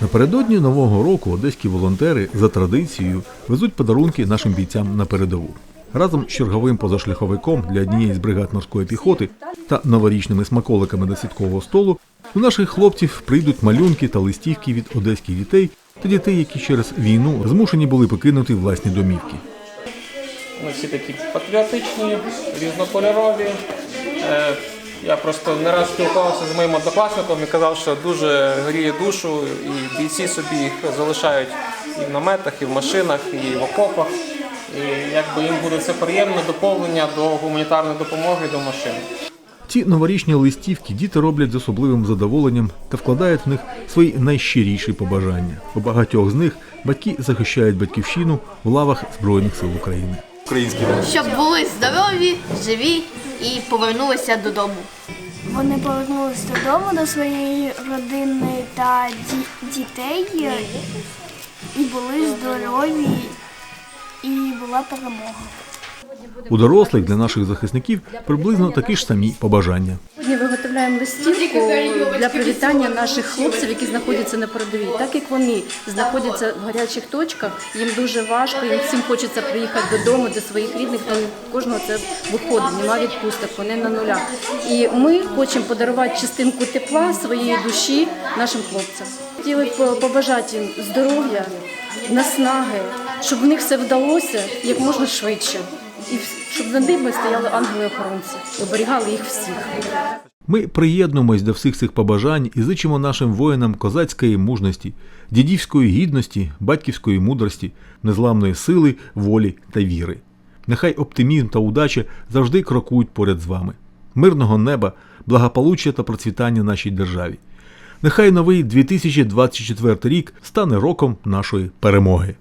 Напередодні нового року одеські волонтери за традицією везуть подарунки нашим бійцям на передову. Разом з черговим позашляховиком для однієї з бригад морської піхоти та новорічними смаколиками до святкового столу у наших хлопців прийдуть малюнки та листівки від одеських дітей та дітей, які через війну змушені були покинути власні домівки. Ми всі такі патріотичні, різнокольорові. Я просто не раз спілкувався з моїм однокласником і казав, що дуже гріє душу, і бійці собі їх залишають і в наметах, і в машинах, і в окопах. І якби їм буде це приємне доповнення до гуманітарної допомоги до машин. Ці новорічні листівки діти роблять з особливим задоволенням та вкладають в них свої найщиріші побажання. У багатьох з них батьки захищають батьківщину в лавах Збройних сил України. щоб були здорові, живі і повернулися додому. Вони повернулися додому до своєї родини та ді- дітей і були здорові, і була перемога. У дорослих для наших захисників приблизно такі ж самі побажання. Сьогодні виготовляємо листівку для привітання наших хлопців, які знаходяться на передовій. Так як вони знаходяться в гарячих точках, їм дуже важко, їм всім хочеться приїхати додому до своїх рідних. Там кожного це виходить, немає відпусток, вони на нулях. І ми хочемо подарувати частинку тепла своєї душі нашим хлопцям. Хотіли б побажати їм здоров'я, наснаги, щоб в них все вдалося як можна швидше. І щоб над ними стояли ангели-охоронці оберігали їх всіх. Ми приєднуємось до всіх цих побажань і зичимо нашим воїнам козацької мужності, дідівської гідності, батьківської мудрості, незламної сили, волі та віри. Нехай оптимізм та удача завжди крокують поряд з вами. Мирного неба, благополуччя та процвітання нашій державі. Нехай новий 2024 рік стане роком нашої перемоги.